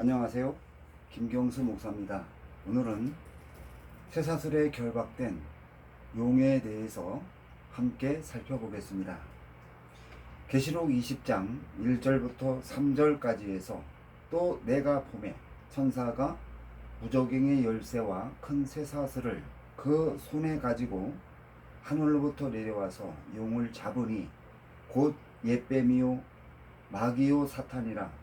안녕하세요. 김경수 목사입니다. 오늘은 쇠사슬에 결박된 용에 대해서 함께 살펴보겠습니다. 계시록 20장 1절부터 3절까지에서 또 내가 봄에 천사가 무적행의 열쇠와 큰 쇠사슬을 그 손에 가지고 하늘로부터 내려와서 용을 잡으니 곧 옛뱀이요 마귀요 사탄이라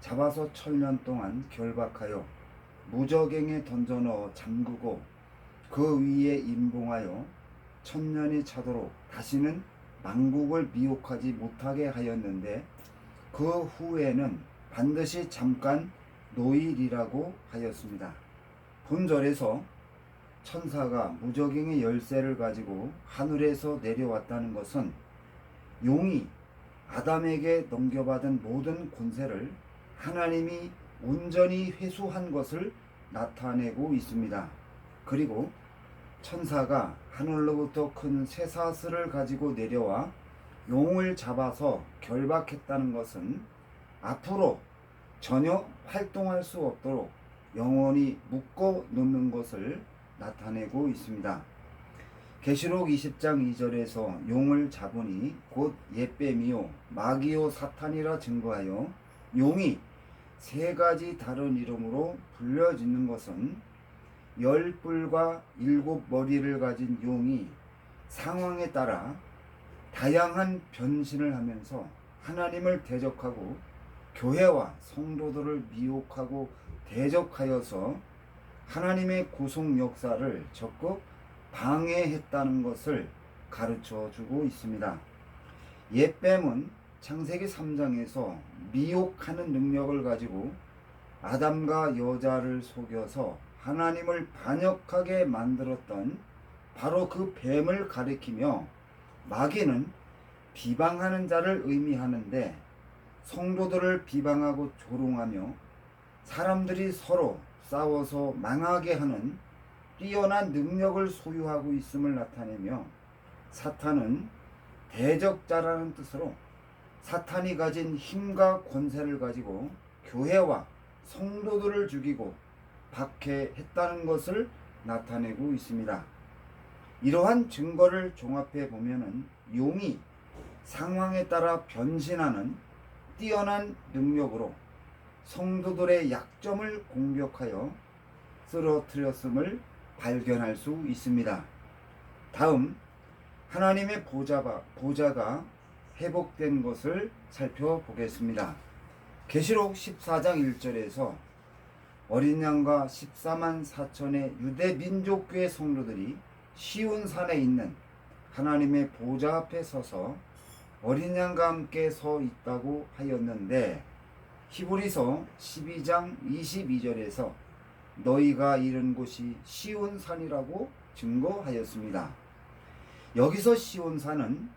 잡아서 천년 동안 결박하여 무적행에 던져 넣어 잠그고 그 위에 임봉하여 천년이 차도록 다시는 망국을 미혹하지 못하게 하였는데 그 후에는 반드시 잠깐 노일이라고 하였습니다. 본절에서 천사가 무적행의 열쇠를 가지고 하늘에서 내려왔다는 것은 용이 아담에게 넘겨받은 모든 권세를 하나님이 온전히 회수한 것을 나타내고 있습니다. 그리고 천사가 하늘로부터 큰 쇠사슬을 가지고 내려와 용을 잡아서 결박했다는 것은 앞으로 전혀 활동할 수 없도록 영원히 묶어 놓는 것을 나타내고 있습니다. 계시록 20장 2절에서 용을 잡으니 곧 옛뱀이요 마귀요 사탄이라 증거하여 용이 세 가지 다른 이름으로 불려지는 것은 열 뿔과 일곱 머리를 가진 용이 상황에 따라 다양한 변신을 하면서 하나님을 대적하고 교회와 성도들을 미혹하고 대적하여서 하나님의 구속 역사를 적극 방해했다는 것을 가르쳐 주고 있습니다. 옛뱀은 창세기 3장에서 미혹하는 능력을 가지고 아담과 여자를 속여서 하나님을 반역하게 만들었던 바로 그 뱀을 가리키며 마귀는 비방하는 자를 의미하는데 성도들을 비방하고 조롱하며 사람들이 서로 싸워서 망하게 하는 뛰어난 능력을 소유하고 있음을 나타내며 사탄은 대적자라는 뜻으로 사탄이 가진 힘과 권세를 가지고 교회와 성도들을 죽이고 박해했다는 것을 나타내고 있습니다. 이러한 증거를 종합해 보면은 용이 상황에 따라 변신하는 뛰어난 능력으로 성도들의 약점을 공격하여 쓰러뜨렸음을 발견할 수 있습니다. 다음 하나님의 보좌가, 보좌가 회복된 것을 살펴보겠습니다. 계시록 14장 1절에서 어린 양과 14만 4천의 유대 민족교회 성도들이 시온 산에 있는 하나님의 보좌 앞에 서서 어린 양과 함께 서 있다고 하였는데 히브리서 12장 22절에서 너희가 이른 곳이 시온산이라고 증거하였습니다. 여기서 시온산은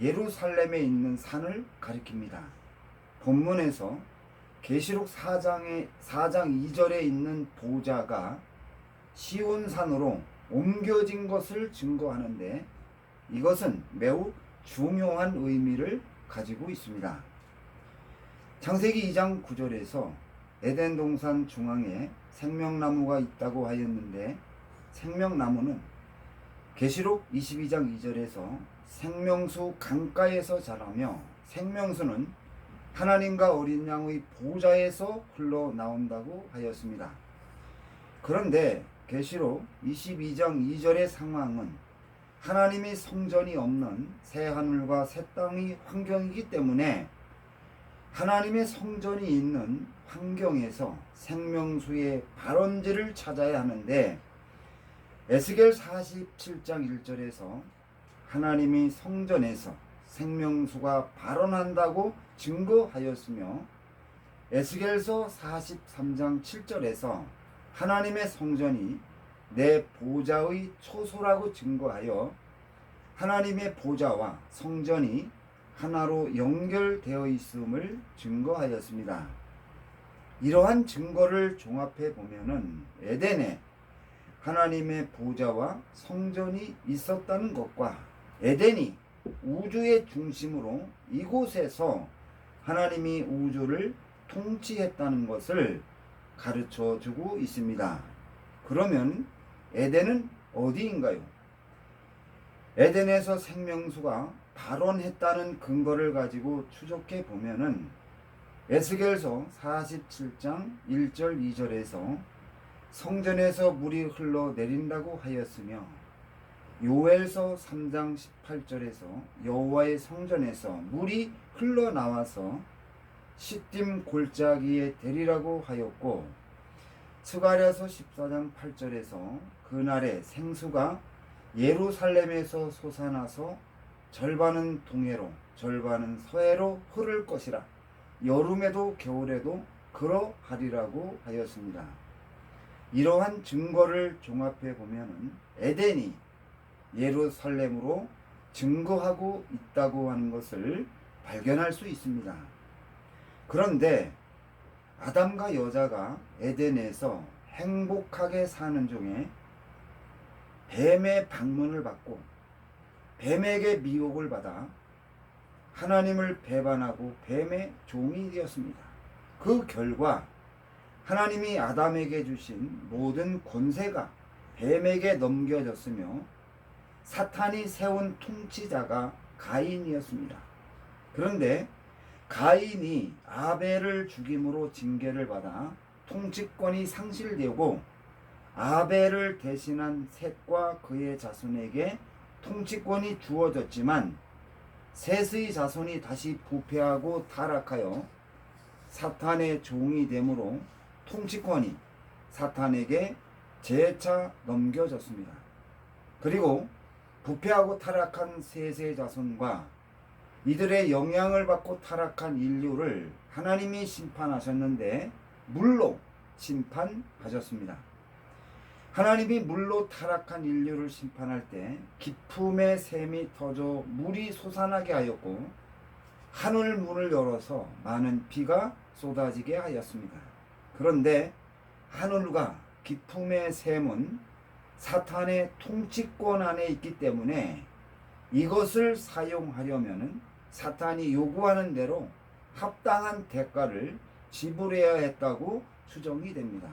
예루살렘에 있는 산을 가리킵니다. 본문에서 계시록 4장의 4장 2절에 있는 보좌가 시온산으로 옮겨진 것을 증거하는데 이것은 매우 중요한 의미를 가지고 있습니다. 창세기 2장 9절에서 에덴 동산 중앙에 생명나무가 있다고 하였는데 생명나무는 계시록 22장 2절에서 생명수 강가에서 자라며 생명수는 하나님과 어린 양의 보좌에서 흘러나온다고 하였습니다. 그런데 계시록 22장 2절의 상황은 하나님의 성전이 없는 새 하늘과 새 땅의 환경이기 때문에 하나님의 성전이 있는 환경에서 생명수의 발원지를 찾아야 하는데 에스겔 47장 1절에서 하나님이 성전에서 생명수가 발원한다고 증거하였으며 에스겔서 43장 7절에서 하나님의 성전이 내 보좌의 초소라고 증거하여 하나님의 보좌와 성전이 하나로 연결되어 있음을 증거하였습니다. 이러한 증거를 종합해 보면은 에덴에 하나님의 보좌와 성전이 있었다는 것과 에덴이 우주의 중심으로 이곳에서 하나님이 우주를 통치했다는 것을 가르쳐 주고 있습니다. 그러면 에덴은 어디인가요? 에덴에서 생명수가 발원했다는 근거를 가지고 추적해 보면은 에스겔서 47장 1절 2절에서 성전에서 물이 흘러 내린다고 하였으며 요엘서 3장 18절에서 여호와의 성전에서 물이 흘러나와서 시딤 골짜기에 대리라고 하였고 스가랴서 14장 8절에서 그날에 생수가 예루살렘에서 솟아나서 절반은 동해로 절반은 서해로 흐를 것이라 여름에도 겨울에도 그러하리라고 하였습니다. 이러한 증거를 종합해 보면은 에덴이 예루살렘으로 증거하고 있다고 하는 것을 발견할 수 있습니다. 그런데 아담과 여자가 에덴에서 행복하게 사는 중에 뱀의 방문을 받고 뱀에게 미혹을 받아 하나님을 배반하고 뱀의 종이 되었습니다. 그 결과 하나님이 아담에게 주신 모든 권세가 뱀에게 넘겨졌으며 사탄이 세운 통치자가 가인이었습니다. 그런데 가인이 아벨을 죽임으로 징계를 받아 통치권이 상실되고 아벨을 대신한 셋과 그의 자손에게 통치권이 주어졌지만 셋의 자손이 다시 부패하고 타락하여 사탄의 종이 되므로 통치권이 사탄에게 재차 넘겨졌습니다. 그리고 부패하고 타락한 셋의 자손과 이들의 영향을 받고 타락한 인류를 하나님이 심판하셨는데 물로 심판하셨습니다. 하나님이 물로 타락한 인류를 심판할 때 기품의 샘이 터져 물이 솟아나게 하였고 하늘 문을 열어서 많은 비가 쏟아지게 하였습니다. 그런데 하늘과 기품의 샘은 사탄의 통치권 안에 있기 때문에 이것을 사용하려면 사탄이 요구하는 대로 합당한 대가를 지불해야 했다고 추정이 됩니다.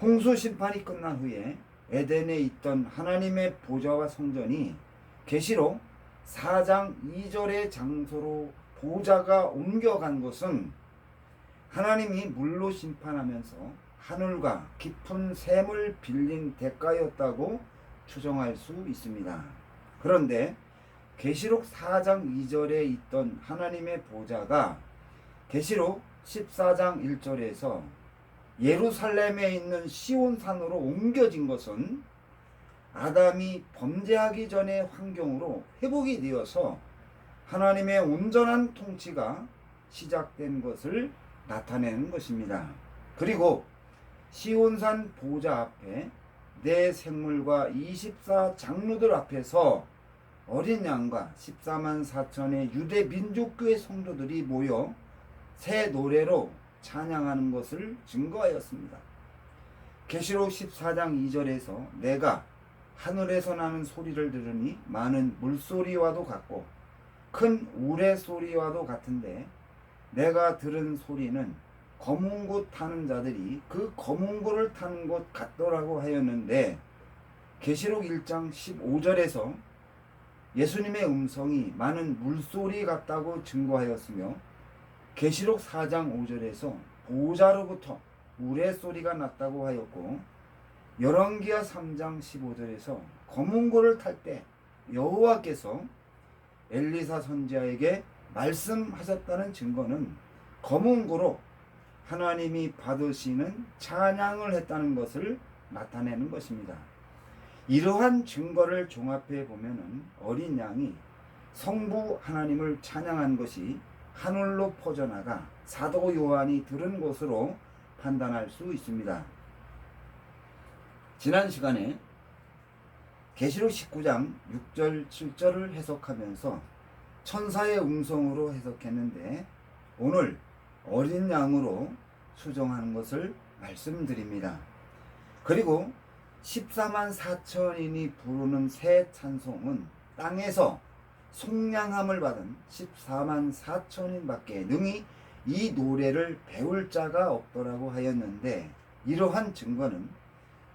홍수 심판이 끝난 후에 에덴에 있던 하나님의 보좌와 성전이 계시록 4장 2절의 장소로 보좌가 옮겨간 것은 하나님이 물로 심판하면서 하늘과 깊은 샘을 빌린 대가였다고 추정할 수 있습니다. 그런데 계시록 4장 2절에 있던 하나님의 보좌가 계시록 14장 1절에서 예루살렘에 있는 시온산으로 옮겨진 것은 아담이 범죄하기 전의 환경으로 회복이 되어서 하나님의 온전한 통치가 시작된 것을 나타내는 것입니다. 그리고 시온산 보좌 앞에 내 생물과 24 장로들 앞에서 어린 양과 14만 4천의 유대 민족교회 성도들이 모여 새 노래로 찬양하는 것을 증거하였습니다. 계시록 14장 2절에서 내가 하늘에서 나는 소리를 들으니 많은 물소리와도 같고 큰 우레 소리와도 같은데 내가 들은 소리는 검은 곳 타는 자들이 그 검은 곳을 타는 것 같더라고 하였는데 계시록 1장 15절에서 예수님의 음성이 많은 물소리 같다고 증거하였으며 계시록 4장 5절에서 보좌로부터 우레 소리가 났다고 하였고 열왕기하 3장 15절에서 검은 고를 탈 때 여호와께서 엘리사 선지자에게 말씀하셨다는 증거는 검은 고로 하나님이 받으시는 찬양을 했다는 것을 나타내는 것입니다. 이러한 증거를 종합해 보면은 어린 양이 성부 하나님을 찬양한 것이 하늘로 퍼져나가 사도 요한이 들은 것으로 판단할 수 있습니다. 지난 시간에 계시록 19장 6절 7절을 해석하면서 천사의 음성으로 해석했는데 오늘 어린 양으로 수정하는 것을 말씀드립니다. 그리고 14만 4천인이 부르는 새 찬송은 땅에서 속량함을 받은 14만 4천인밖에 능히 이 노래를 배울 자가 없더라고 하였는데 이러한 증거는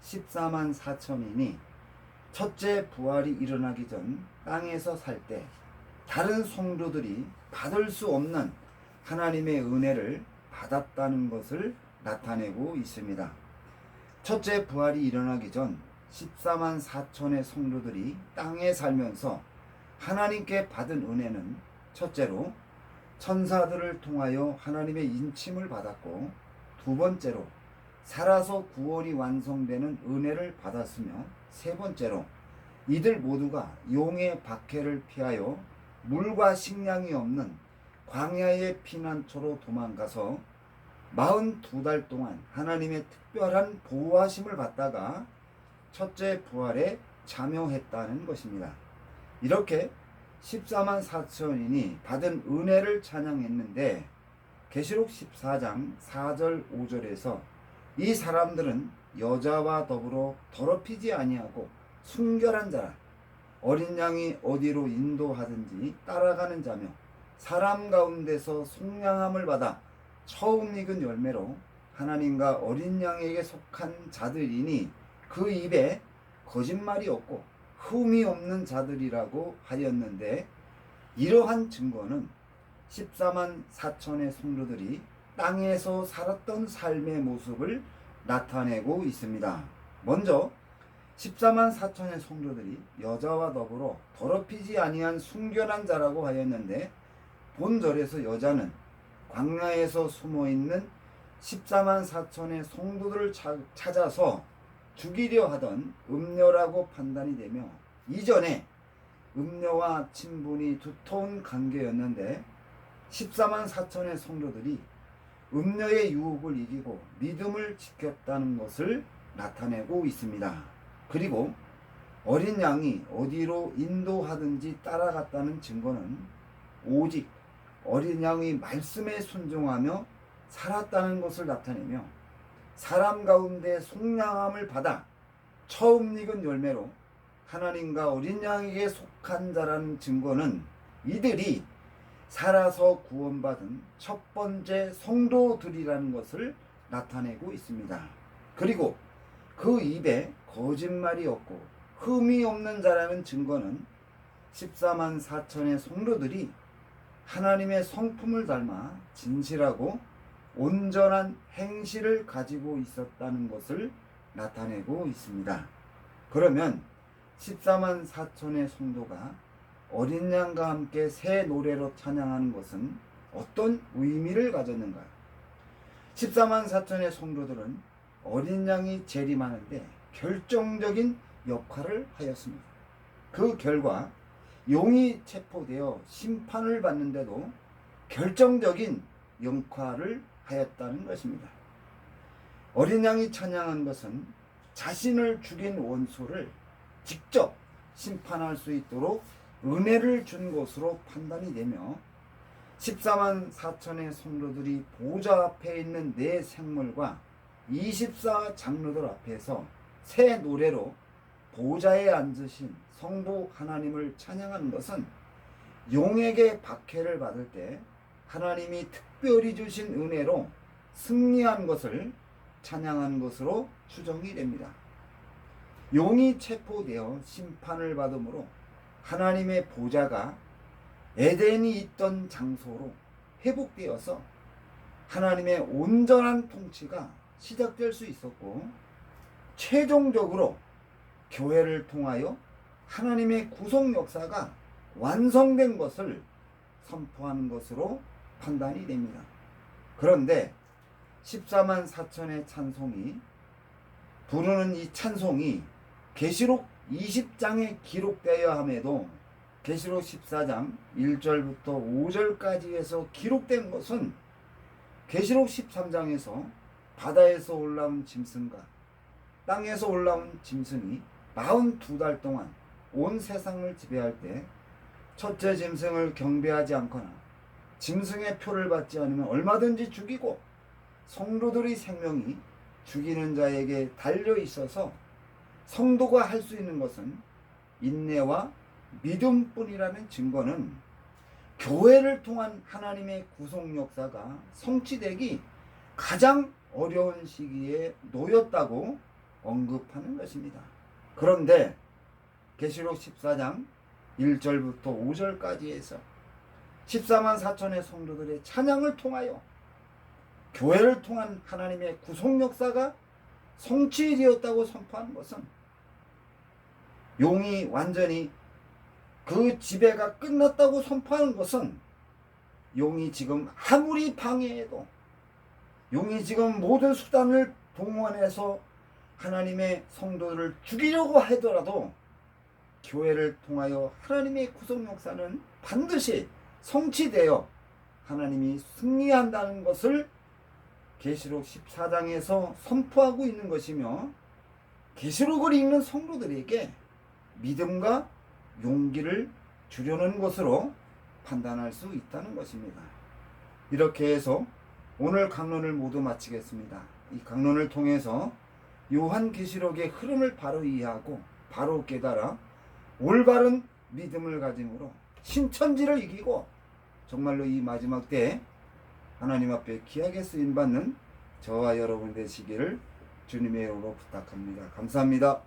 14만 4천인이 첫째 부활이 일어나기 전 땅에서 살 때 다른 성도들이 받을 수 없는 하나님의 은혜를 받았다는 것을 나타내고 있습니다. 첫째 부활이 일어나기 전 14만 4천의 성도들이 땅에 살면서 하나님께 받은 은혜는 첫째로 천사들을 통하여 하나님의 인침을 받았고 두 번째로 살아서 구원이 완성되는 은혜를 받았으며 세 번째로 이들 모두가 용의 박해를 피하여 물과 식량이 없는 광야의 피난처로 도망가서 42달 동안 하나님의 특별한 보호하심을 받다가 첫째 부활에 참여했다는 것입니다. 이렇게 14만 4천인이 받은 은혜를 찬양했는데 계시록 14장 4절 5절에서 이 사람들은 여자와 더불어 더럽히지 아니하고 순결한 자라 어린 양이 어디로 인도하든지 따라가는 자며 사람 가운데서 속량함을 받아 처음 익은 열매로 하나님과 어린 양에게 속한 자들이니 그 입에 거짓말이 없고 흠이 없는 자들이라고 하였는데 이러한 증거는 14만 4천의 성도들이 땅에서 살았던 삶의 모습을 나타내고 있습니다. 먼저 14만 4천의 성도들이 여자와 더불어 더럽히지 아니한 순결한 자라고 하였는데 본절에서 여자는 광야에서 숨어 있는 14만 4천의 성도들을 차- 찾아서 죽이려 하던 음녀라고 판단이 되며 이전에 음녀와 친분이 두터운 관계였는데 14만 4천의 성도들이 음녀의 유혹을 이기고 믿음을 지켰다는 것을 나타내고 있습니다. 그리고 어린 양이 어디로 인도하든지 따라갔다는 증거는 오직 어린 양이 말씀에 순종하며 살았다는 것을 나타내며 사람 가운데 속량함을 받아 처음 익은 열매로 하나님과 어린 양에게 속한 자라는 증거는 이들이 살아서 구원받은 첫 번째 성도들이라는 것을 나타내고 있습니다. 그리고 그 입에 거짓말이 없고 흠이 없는 자라는 증거는 14만 4천의 성도들이 하나님의 성품을 닮아 진실하고 온전한 행실을 가지고 있었다는 것을 나타내고 있습니다. 그러면 14만 4천의 성도가 어린 양과 함께 새 노래로 찬양하는 것은 어떤 의미를 가졌는가요? 14만 4천의 성도들은 어린 양이 재림하는데 결정적인 역할을 하였습니다. 그 결과 용이 체포되어 심판을 받는데도 결정적인 역할을 하였다는 것입니다. 어린 양이 찬양한 것은 자신을 죽인 원수를 직접 심판할 수 있도록 은혜를 준 것으로 판단이 되며 14만 4천의 성도들이 보좌 앞에 있는 네 생물과 24 장로들 앞에서 새 노래로 보좌에 앉으신 성부 하나님을 찬양하는 것은 용에게 박해를 받을 때 하나님이 특별히 주신 은혜로 승리한 것을 찬양한 것으로 추정이 됩니다. 용이 체포되어 심판을 받음으로 하나님의 보좌가 에덴이 있던 장소로 회복되어서 하나님의 온전한 통치가 시작될 수 있었고 최종적으로 교회를 통하여 하나님의 구속 역사가 완성된 것을 선포하는 것으로 판단이 됩니다. 그런데 14만 4천의 찬송이 부르는 이 찬송이 계시록 20장에 기록되어야 함에도 계시록 14장 1절부터 5절까지 해서 기록된 것은 계시록 13장에서 바다에서 올라온 짐승과 땅에서 올라온 짐승이 42달 동안 온 세상을 지배할 때 첫째 짐승을 경배하지 않거나 짐승의 표를 받지 않으면 얼마든지 죽이고 성도들의 생명이 죽이는 자에게 달려 있어서 성도가 할 수 있는 것은 인내와 믿음뿐이라는 증거는 교회를 통한 하나님의 구속 역사가 성취되기 가장 어려운 시기에 놓였다고 언급하는 것입니다. 그런데 계시록 14장 1절부터 5절까지 해서 14만 4천의 성도들의 찬양을 통하여 교회를 통한 하나님의 구속 역사가 성취되었다고 선포한 것은 용이 완전히 그 지배가 끝났다고 선포하는 것은 용이 지금 아무리 방해해도 용이 지금 모든 수단을 동원해서 하나님의 성도를 죽이려고 하더라도 교회를 통하여 하나님의 구속 역사는 반드시 성취되어 하나님이 승리한다는 것을 계시록 14장에서 선포하고 있는 것이며 계시록을 읽는 성도들에게 믿음과 용기를 주려는 것으로 판단할 수 있다는 것입니다. 이렇게 해서 오늘 강론을 모두 마치겠습니다. 이 강론을 통해서 요한 계시록의 흐름을 바로 이해하고 바로 깨달아 올바른 믿음을 가짐으로 신천지를 이기고 정말로 이 마지막 때에 하나님 앞에 귀하게 쓰임 받는 저와 여러분 되시기를 주님의 이름으로 부탁합니다. 감사합니다.